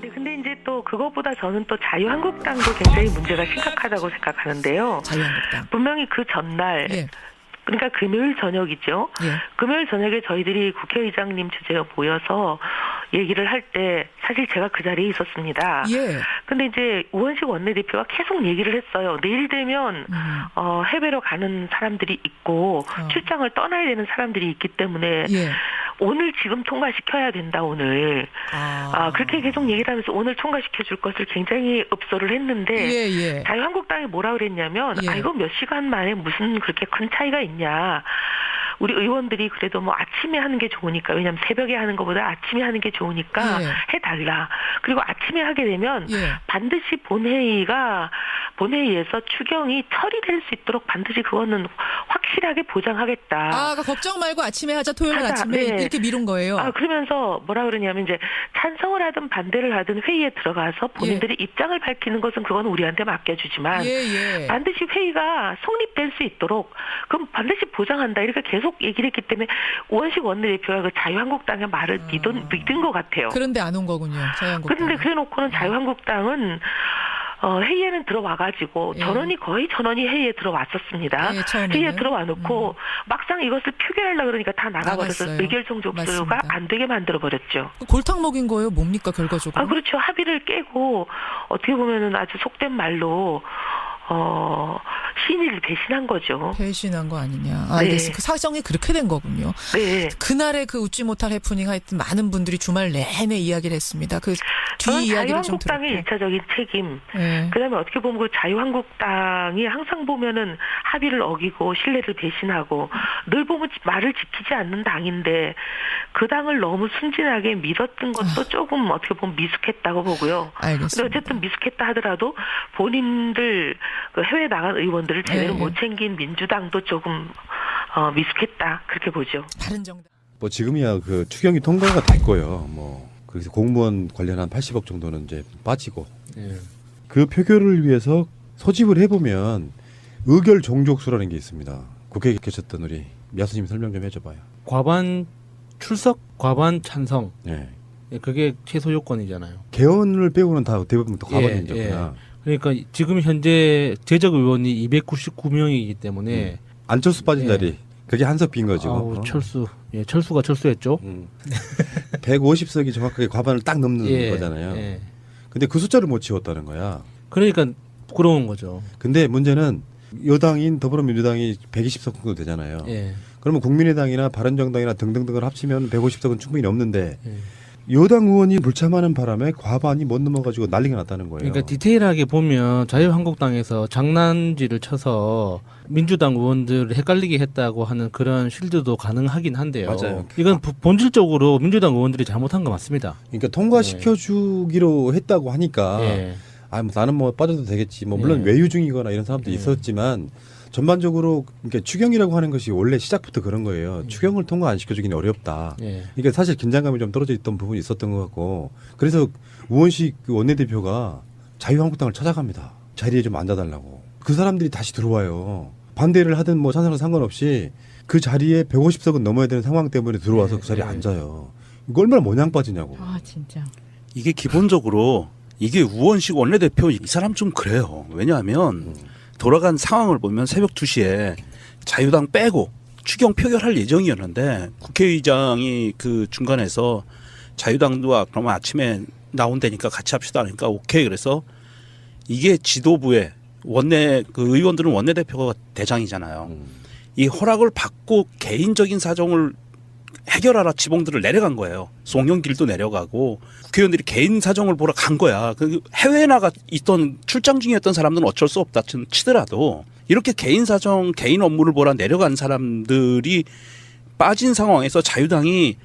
네, 근데 이제 또 그것보다 저는 또 자유한국당도 굉장히 문제가 심각하다고 생각하는데요. 자유한국당. 분명히 그 전날, 예. 그러니까 금요일 저녁이죠. 예. 금요일 저녁에 저희들이 국회의장님 주제에 모여서 얘기를 할 때 사실 제가 그 자리에 있었습니다. 예. 근데 이제 우원식 원내대표가 계속 얘기를 했어요. 내일 되면 음. 어, 해외로 가는 사람들이 있고 어. 출장을 떠나야 되는 사람들이 있기 때문에 예. 오늘 지금 통과시켜야 된다 오늘 아. 아 그렇게 계속 얘기를 하면서 오늘 통과시켜 줄 것을 굉장히 읍소를 했는데 예, 예. 자유한국당이 뭐라 그랬냐면 예. 아 이거 몇 시간 만에 무슨 그렇게 큰 차이가 있냐 우리 의원들이 그래도 뭐 아침에 하는 게 좋으니까 왜냐하면 새벽에 하는 것보다 아침에 하는 게 좋으니까 예. 해달라 그리고 아침에 하게 되면 예. 반드시 본회의가 본회의에서 추경이 처리될 수 있도록 반드시 그거는 확실하게 보장하겠다. 아, 그러니까 걱정 말고 아침에 하자. 토요일 날 하자. 아침에 네. 이렇게 미룬 거예요. 아, 그러면서 뭐라 그러냐면 이제 찬성을 하든 반대를 하든 회의에 들어가서 본인들의 입장을 밝히는 것은 그건 우리한테 맡겨주지만 예, 예. 반드시 회의가 성립될 수 있도록 그럼 반드시 보장한다 이렇게 계속 얘기를 했기 때문에 우원식 원내대표가 그 자유한국당의 말을 믿은, 믿은 것 같아요. 그런데 안 온 거군요. 자유한국당. 그런데 그래놓고는 자유한국당은 어, 회의에는 들어와가지고 예. 전원이 거의 전원이 회의에 들어왔었습니다. 예. 회의에 들어와 놓고 막상 이것을 표결하려 그러니까 다 나가버려서 나갔어요. 의결정 족수가 맞습니다. 안 되게 만들어 버렸죠. 골탕 먹인 거예요. 뭡니까 결과적으로? 아 그렇죠. 합의를 깨고 어떻게 보면은 아주 속된 말로 어 신의를 배신한 거죠. 배신한 거 아니냐. 네. 알겠습니다. 그 사정이 그렇게 된 거군요. 네. 그날의 그 웃지 못할 해프닝 하여튼 많은 분들이 주말 내내 이야기를 했습니다. 그 뒤 이야기를 좀 자유한국당의. 일차적인 책임. 예. 그다음에 어떻게 보면 그 자유한국당이 항상 보면은 합의를 어기고 신뢰를 배신하고 늘 보면 말을 지키지 않는 당인데 그 당을 너무 순진하게 믿었던 것도 조금 어떻게 보면 미숙했다고 보고요. 근데 알겠습니다. 어쨌든 미숙했다 하더라도 본인들 그 해외 나간 의원 들을 제대로 예, 예. 못 챙긴 민주당도 조금 어, 미숙했다 그렇게 보죠. 다른 정당. 뭐 지금이야 그 추경이 통과가 됐고요. 뭐 그래서 공무원 관련한 80억 정도는 이제 빠지고 예. 그 표결을 위해서 소집을 해보면 의결 종족수라는 게 있습니다. 국회에 계셨던 우리 야수님 설명 좀 해줘봐요. 과반 출석, 과반 찬성. 예. 예, 그게 최소 요건이잖아요. 개헌을 빼고는 다 대부분 다 예, 과반인 거구나. 그러니까 지금 현재 재적 의원이 299명이기 때문에 안철수 빠진 예. 자리 그게 한석 빈 거죠. 아우, 어. 철수, 예, 철수가 철수했죠. 음. 150석이 정확하게 과반을 딱 넘는 예, 거잖아요. 예. 근데 그 숫자를 못 채웠다는 거야. 그러니까 부러운 거죠. 근데 문제는 여당인 더불어민주당이 120석 정도 되잖아요. 예. 그러면 국민의당이나 바른정당이나 등등등을 합치면 150석은 충분히 넘는데 예. 여당 의원이 불참하는 바람에 과반이 못 넘어가지고 난리가 났다는 거예요. 그러니까 디테일하게 보면 자유한국당에서 장난질을 쳐서 민주당 의원들을 헷갈리게 했다고 하는 그런 실드도 가능하긴 한데요. 맞아요. 이건 부- 본질적으로 민주당 의원들이 잘못한 거 맞습니다. 그러니까 통과시켜 주기로 했다고 하니까 예. 아, 뭐 나는 뭐 빠져도 되겠지. 뭐 물론 예. 외유 중이거나 이런 사람도 예. 있었지만 전반적으로 그러니까 추경이라고 하는 것이 원래 시작부터 그런 거예요. 추경을 통과 안 시켜주기는 어렵다. 예. 그러니까 사실 긴장감이 좀 떨어져 있던 부분이 있었던 것 같고 그래서 우원식 그 원내대표가 자유한국당을 찾아갑니다. 자리에 좀 앉아달라고. 그 사람들이 다시 들어와요. 반대를 하든 뭐 찬성을 상관없이 그 자리에 150석은 넘어야 되는 상황 때문에 들어와서 네, 그 자리에 네. 앉아요. 이거 얼마나 모양 빠지냐고. 아 진짜. 이게 기본적으로 이게 우원식 원내대표 이 사람 좀 그래요. 왜냐하면 돌아간 상황을 보면 새벽 2시에 자유당 빼고 추경 표결할 예정이었는데 국회의장이 그 중간에서 자유당도 그러면 아침에 나온다니까 같이 합시다 하니까 오케이 그래서 이게 지도부의 원내 그 의원들은 원내대표가 대장이잖아요. 음. 이 허락을 받고 개인적인 사정을 해결하라 지봉들을 내려간 거예요. 송영길도 내려가고 국회의원들이 개인 사정을 보러 간 거야. 그 해외에 나가 있던 출장 중이었던 사람들은 어쩔 수 없다 치- 치더라도 이렇게 개인 사정, 개인 업무를 보러 내려간 사람들이 빠진 상황에서 자유당이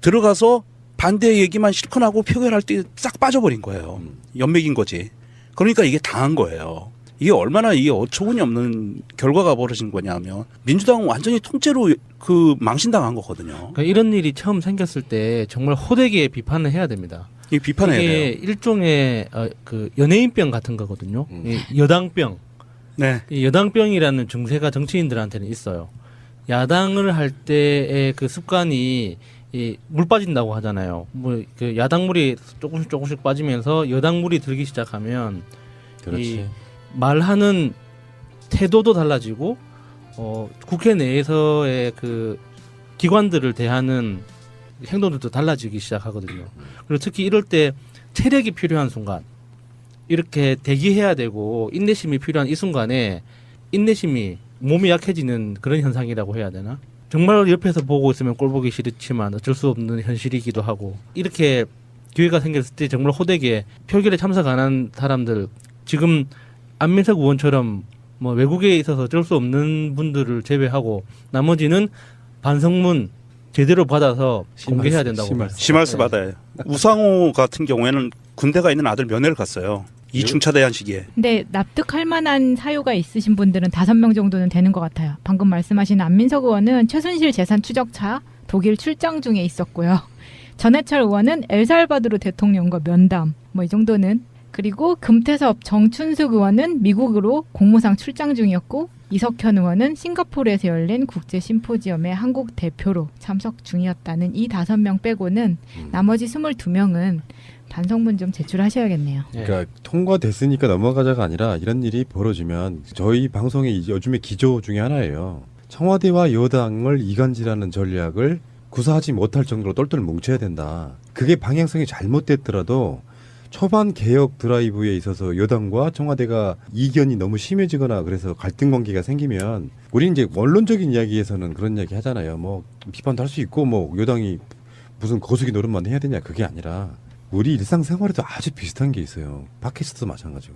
들어가서 반대 얘기만 실컷 하고 표결할 때 싹 빠져버린 거예요. 연맥인 거지. 그러니까 이게 당한 거예요. 이게 얼마나 이게 어처구니 없는 결과가 벌어진 거냐면 민주당은 완전히 통째로 그 망신당한 거거든요. 그러니까 이런 일이 처음 생겼을 때 정말 호되게 비판을 해야 됩니다. 이 비판해야 이게 돼요. 일종의 어, 그 연예인병 같은 거거든요. 음. 이 여당병. 네. 이 여당병이라는 증세가 정치인들한테는 있어요. 야당을 할 때의 그 습관이 이물 빠진다고 하잖아요. 뭐 그 야당물이 조금씩 조금씩 빠지면서 여당물이 들기 시작하면 그렇지. 말하는 태도도 달라지고 어, 국회 내에서의 그 기관들을 대하는 행동들도 달라지기 시작하거든요. 그리고 특히 이럴 때 체력이 필요한 순간 이렇게 대기해야 되고 인내심이 필요한 이 순간에 인내심이 몸이 약해지는 그런 현상이라고 해야 되나? 정말 옆에서 보고 있으면 꼴 보기 싫지만 어쩔 수 없는 현실이기도 하고 이렇게 기회가 생겼을 때 정말 호되게 표결에 참석 안 한 사람들 지금 안민석 의원처럼 뭐 외국에 있어서 어쩔 수 없는 분들을 제외하고 나머지는 반성문 제대로 받아서 공개해야 된다고 봐요. 심할 수. 심할수 네. 받아요. 우상호 같은 경우에는 군대가 있는 아들 면회를 갔어요. 이 중차 대한 시기에. 근데 납득할 만한 사유가 있으신 분들은 다섯 명 정도는 되는 것 같아요. 방금 말씀하신 안민석 의원은 최순실 재산 추적차 독일 출장 중에 있었고요. 전해철 의원은 엘살바도르 대통령과 면담 뭐 이 정도는 그리고 금태섭 정춘숙 의원은 미국으로 공무상 출장 중이었고 이석현 의원은 싱가포르에서 열린 국제 심포지엄의 한국 대표로 참석 중이었다는 이 다섯 명 빼고는 나머지 스물두 명은 반성문 좀 제출하셔야겠네요. 예. 그러니까 통과됐으니까 넘어가자가 아니라 이런 일이 벌어지면 저희 방송의 이제 요즘의 기조 중에 하나예요. 청와대와 여당을 이간질하는 전략을 구사하지 못할 정도로 똘똘 뭉쳐야 된다. 그게 방향성이 잘못됐더라도 초반 개혁 드라이브에 있어서 여당과 청와대가 이견이 너무 심해지거나 그래서 갈등 관계가 생기면 우리 이제 원론적인 이야기에서는 그런 이야기 하잖아요. 뭐 비판도 할 수 있고 뭐 여당이 무슨 거수기 노릇만 해야 되냐 그게 아니라 우리 일상생활에도 아주 비슷한 게 있어요. 팟캐스트도 마찬가지고.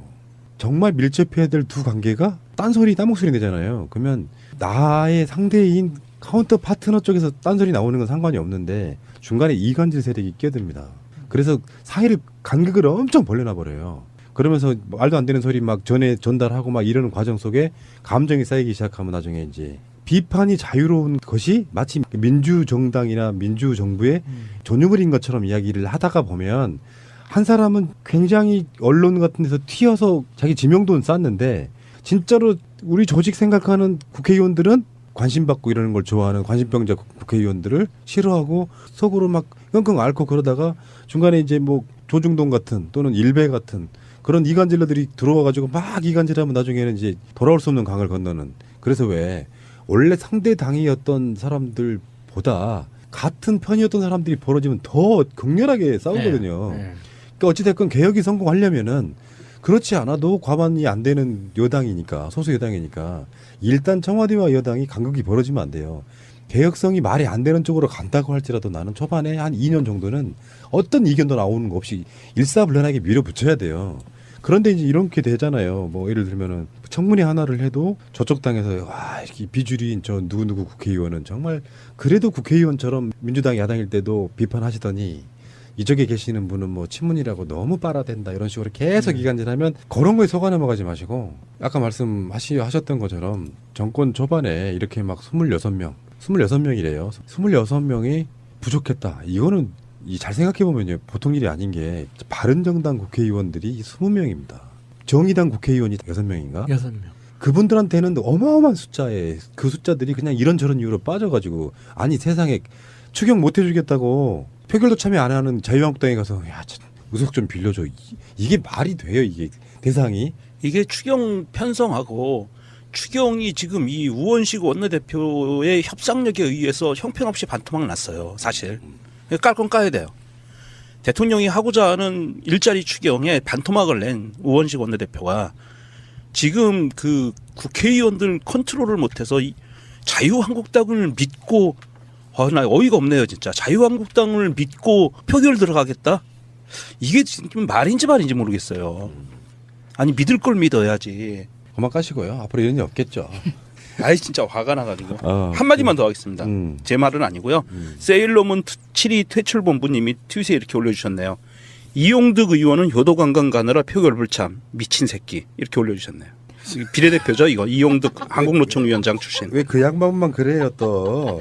정말 밀접해야 될 두 관계가 딴소리 딴목소리 내잖아요. 그러면 나의 상대인 카운터 파트너 쪽에서 딴소리 나오는 건 상관이 없는데 중간에 이간질 세력이 끼어듭니다. 그래서 사이를 간극을 엄청 벌려놔 버려요. 그러면서 말도 안 되는 소리 막 전에 전달하고 막 이러는 과정 속에 감정이 쌓이기 시작하면 나중에 이제 비판이 자유로운 것이 마치 민주정당이나 민주정부의 전유물인 것처럼 이야기를 하다가 보면 한 사람은 굉장히 언론 같은 데서 튀어서 자기 지명도는 쌓는데 진짜로 우리 조직 생각하는 국회의원들은 관심 받고 이러는 걸 좋아하는 관심병자 국회의원들을 싫어하고 속으로 막 끙끙 앓고 그러다가 중간에 이제 뭐 조중동 같은 또는 일베 같은 그런 이간질러들이 들어와 가지고 막 이간질하면 나중에는 이제 돌아올 수 없는 강을 건너는 그래서 왜 원래 상대 당이었던 사람들보다 같은 편이었던 사람들이 벌어지면 더 격렬하게 싸우거든요. 네. 네. 그러니까 어찌됐건 개혁이 성공하려면은 그렇지 않아도 과반이 안 되는 여당이니까 소수 여당이니까 일단 청와대와 여당이 간극이 벌어지면 안 돼요. 개혁성이 말이 안 되는 쪽으로 간다고 할지라도 나는 초반에 한 2년 정도는 어떤 이견도 나오는 거 없이 일사불란하게 밀어붙여야 돼요. 그런데 이제 이렇게 되잖아요. 뭐 예를 들면은 청문회 하나를 해도 저쪽 당에서 와 이렇게 비주류인 저 누구 누구 국회의원은 정말 그래도 국회의원처럼 민주당 야당일 때도 비판하시더니 이쪽에 계시는 분은 뭐 친문이라고 너무 빨아댄다 이런 식으로 계속 이간질하면 그런 거에 속아 넘어가지 마시고 아까 말씀하시 하셨던 것처럼 정권 초반에 이렇게 막 26명, 26명이래요. 26명이 부족했다. 이거는 이 잘 생각해 보면요. 보통 일이 아닌 게 바른정당 국회의원들이 20명입니다. 정의당 국회의원이 6명인가? 여섯 명. 그분들한테는 어마어마한 숫자에 그 숫자들이 그냥 이런저런 이유로 빠져가지고 아니 세상에 추경 못 해주겠다고 표결도 참여 안 하는 자유한국당에 가서 야 참, 의석 좀 빌려줘 이- 이게 말이 돼요 이게 대상이 이게 추경 편성하고 추경이 지금 이 우원식 원내대표의 협상력에 의해서 형편없이 반토막 났어요. 사실 깔 건 까야 돼요. 대통령이 하고자 하는 일자리 추경에 반토막을 낸 우원식 원내대표가 지금 그 국회의원들 컨트롤을 못해서 이 자유한국당을 믿고 아, 나 어이가 없네요 진짜 자유한국당을 믿고 표결 들어가겠다 이게 지금 말인지 말인지 모르겠어요. 아니 믿을 걸 믿어야지. 그만 까시고요 앞으로 이런 일 없겠죠 아이 진짜 화가 나가지고 어, 한 마디만 더 하겠습니다. 음. 제 말은 아니고요. 음. 세일러문 7위 퇴출본부님이 트윗에 이렇게 올려주셨네요. 이용득 의원은 효도관광 가느라 표결 불참 미친 새끼 이렇게 올려주셨네요. 비례대표죠 이거 이용득 한국노총위원장 출신. 왜 그 양반만 그래요 또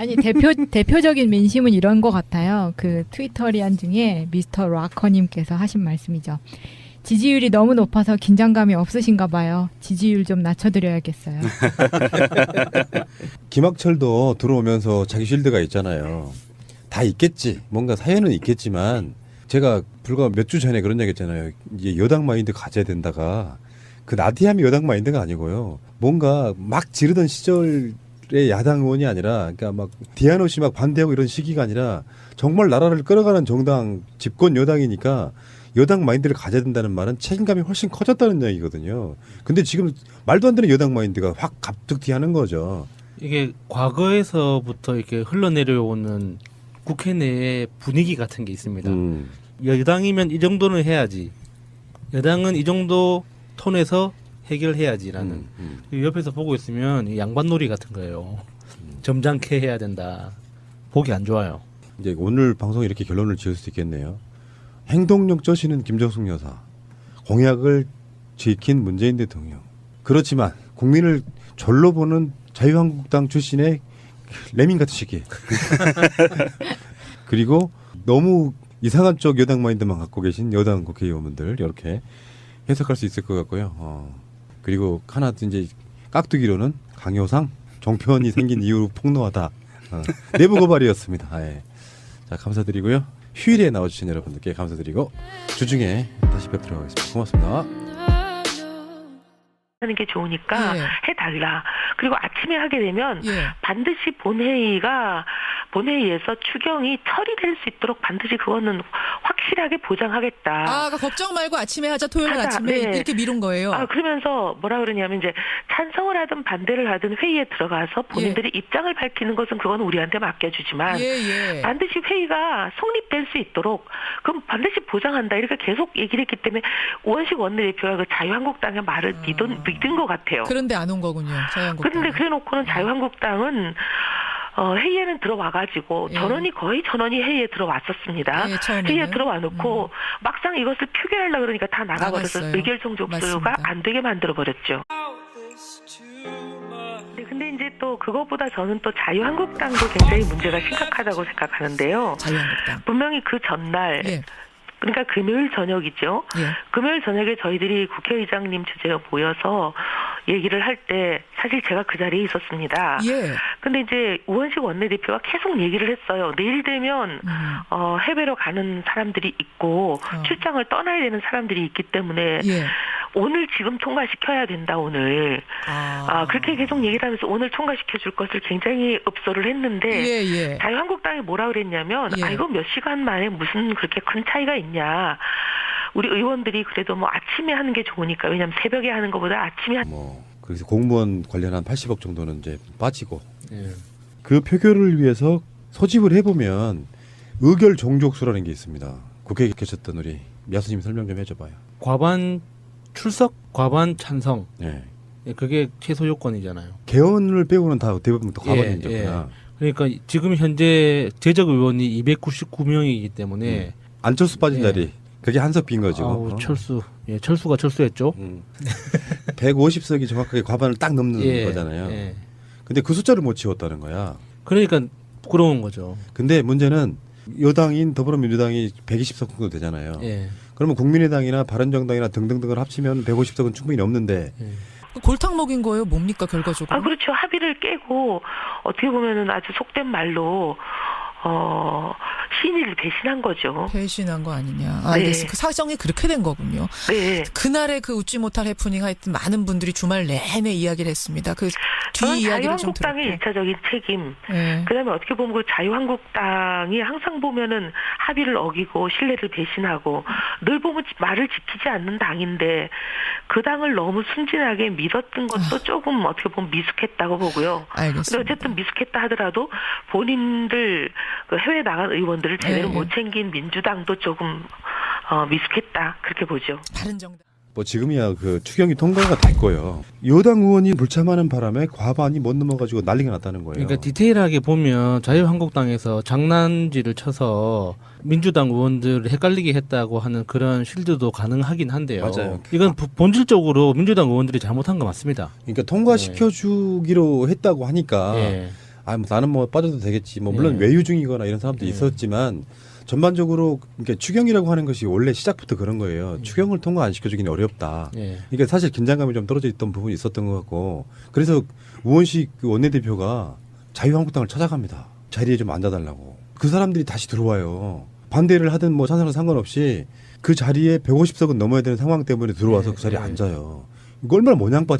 아니 대표 대표적인 민심은 이런 것 같아요. 그 트위터리안 중에 미스터 락커님께서 하신 말씀이죠. 지지율이 너무 높아서 긴장감이 없으신가 봐요. 지지율 좀 낮춰드려야겠어요. 김학철도 들어오면서 자기 쉴드가 있잖아요 다 있겠지. 뭔가 사연은 있겠지만 제가 불과 몇 주 전에 그런 얘기 했잖아요. 이제 여당 마인드 가져야 된다가 그 나디함이 여당 마인드가 아니고요. 뭔가 막 지르던 시절 의 야당 의원이 아니라 그러니까 막 디아노시 막 반대하고 이런 시기가 아니라 정말 나라를 끌어가는 정당 집권 여당이니까 여당 마인드를 가져야 된다는 말은 책임감이 훨씬 커졌다는 얘기거든요. 근데 지금 말도 안 되는 여당 마인드가 확 갑툭튀 하는 거죠. 이게 과거에서부터 이렇게 흘러내려오는 국회 내의 분위기 같은 게 있습니다. 음. 여당이면 이 정도는 해야지. 여당은 이 정도 톤에서 해결해야지라는. 음, 음. 그 옆에서 보고 있으면 이 양반놀이 같은 거예요. 점잖게 해야 된다. 보기 안 좋아요. 이제 오늘 방송 이렇게 결론을 지을 수 있겠네요. 행동력 쩌시는 김정숙 여사, 공약을 지킨 문재인 대통령. 그렇지만 국민을 절로 보는 자유한국당 출신의 레민 같은 시기. 그리고 너무 이상한 쪽 여당 마인드만 갖고 계신 여당 국회의원분들 이렇게 해석할 수 있을 것 같고요. 어. 그리고 하나 이제 깍두기로는 강효상 정편이 생긴 이후로 폭로하다. 어. 내부 고발이었습니다. 예. 자 감사드리고요. 휴일에 나와주신 여러분들께 감사드리고 주중에 다시 뵙도록 하겠습니다. 고맙습니다. 하는 게 좋으니까 예. 해달라. 그리고 아침에 하게 되면 예. 반드시 본회의가 본회의에서 추경이 처리될 수 있도록 반드시 그거는 확실하게 보장하겠다. 아, 그러니까 걱정 말고 아침에 하자, 토요일 날 하자, 아침에 네. 이렇게 미룬 거예요. 아, 그러면서 뭐라 그러냐면 이제 찬성을 하든 반대를 하든 회의에 들어가서 본인들이 입장을 밝히는 것은 그건 우리한테 맡겨주지만 예, 예. 반드시 회의가 성립될 수 있도록 그럼 반드시 보장한다 이렇게 계속 얘기를 했기 때문에 우원식 원내대표가 그 자유한국당의 말을 믿은, 믿은 것 같아요. 아. 그런데 안 온 거군요. 자유한국당. 그런데 그래놓고는 자유한국당은 어, 회의에는 들어와가지고 예. 전원이 거의 전원이 회의에 들어왔었습니다. 예. 회의에 들어와 놓고 막상 이것을 표결하려고 그러니까 다 나가버려서 나갔어요. 의결정 족수가 맞습니다. 안 되게 만들어 버렸죠. 네, 근데 이제 또 그것보다 저는 또 자유한국당도 굉장히 문제가 심각하다고 생각하는데요. 자유한국당. 분명히 그 전날 예, 그러니까 금요일 저녁이죠. 예. 금요일 저녁에 저희들이 국회의장님 주제로 모여서 얘기를 할 때 사실 제가 그 자리에 있었습니다. 예. 근데 이제 우원식 원내대표가 계속 얘기를 했어요. 내일 되면 음. 어, 해외로 가는 사람들이 있고 어. 출장을 떠나야 되는 사람들이 있기 때문에 예. 오늘 지금 통과시켜야 된다 오늘. 아, 아 그렇게 계속 얘기를 하면서 오늘 통과시켜 줄 것을 굉장히 읍소를 했는데 예, 예. 자유한국당이 뭐라 그랬냐면 예. 아 이거 몇 시간 만에 무슨 그렇게 큰 차이가 있냐. 우리 의원들이 그래도 뭐 아침에 하는 게 좋으니까 왜냐면 새벽에 하는 것보다 아침에 하- 뭐 그래서 공무원 관련한 80억 정도는 이제 빠지고 예. 그 표결을 위해서 소집을 해보면 의결 종족수라는 게 있습니다. 국회에 계셨던 우리 야수님 설명 좀 해줘봐요. 과반 출석, 과반 찬성. 네. 예, 그게 최소 요건이잖아요. 개헌을 빼고는 다 대부분 다 예, 과반이죠. 예. 그냥 그러니까 지금 현재 재적 의원이 299명이기 때문에 안철수 빠진 예. 자리 그게 한석 빈 거죠. 아우, 어. 철수, 예, 철수가 철수했죠. 음. 150석이 정확하게 과반을 딱 넘는 예, 거잖아요. 예. 근데 그 숫자를 못 채웠다는 거야. 그러니까 부끄러운 거죠. 근데 문제는 여당인 더불어민주당이 120석 정도 되잖아요. 예. 그러면 국민의당이나 바른정당이나 등등등을 합치면 150석은 충분히 넘는데 예. 그 골탕 먹인 거예요, 뭡니까 결과적으로? 아 그렇죠 합의를 깨고 어떻게 보면은 아주 속된 말로 어 신의를 배신한 거죠. 배신한 거 아니냐. 네. 알겠습니다. 그 사정이 그렇게 된 거군요. 네. 그날의 그 웃지 못할 해프닝 하여튼 많은 분들이 주말 내내 이야기를 했습니다. 그 저는 뒤 이야기를 좀 자유한국당의. 일차적인 책임. 예. 그다음에 어떻게 보면 그 자유한국당이 항상 보면은 합의를 어기고 신뢰를 배신하고 늘 보면 말을 지키지 않는 당인데 그 당을 너무 순진하게 믿었던 것도 조금 어떻게 보면 미숙했다고 보고요. 알겠습니다. 어쨌든 미숙했다 하더라도 본인들 그 해외 나간 의원들 을 제대로 네, 못 네. 챙긴 민주당도 조금 어, 미숙했다 그렇게 보죠. 바른 정당. 뭐 지금이야 그 추경이 통과가 됐고요. 여당 의원이 불참하는 바람에 과반이 못 넘어가지고 난리가 났다는 거예요. 그러니까 디테일하게 보면 자유한국당에서 장난질을 쳐서 민주당 의원들을 헷갈리게 했다고 하는 그런 실드도 가능하긴 한데요. 맞아요. 이건 부- 본질적으로 민주당 의원들이 잘못한 거 맞습니다. 그러니까 통과시켜 주기로 했다고 하니까 예. 아, 뭐 나는 뭐 빠져도 되겠지. 뭐 물론 예. 외유 중이거나 이런 사람도 예. 있었지만 전반적으로 그러니까 추경이라고 하는 것이 원래 시작부터 그런 거예요. 음. 추경을 통과 안 시켜주기는 어렵다. 예. 그러니까 사실 긴장감이 좀 떨어져 있던 부분이 있었던 것 같고 그래서 우원식 그 원내대표가 자유한국당을 찾아갑니다. 자리에 좀 앉아달라고. 그 사람들이 다시 들어와요. 반대를 하든 뭐 찬성을 상관없이 그 자리에 150석은 넘어야 되는 상황 때문에 들어와서 네, 그 자리에 네. 앉아요. 이거 얼마나 모양 빠져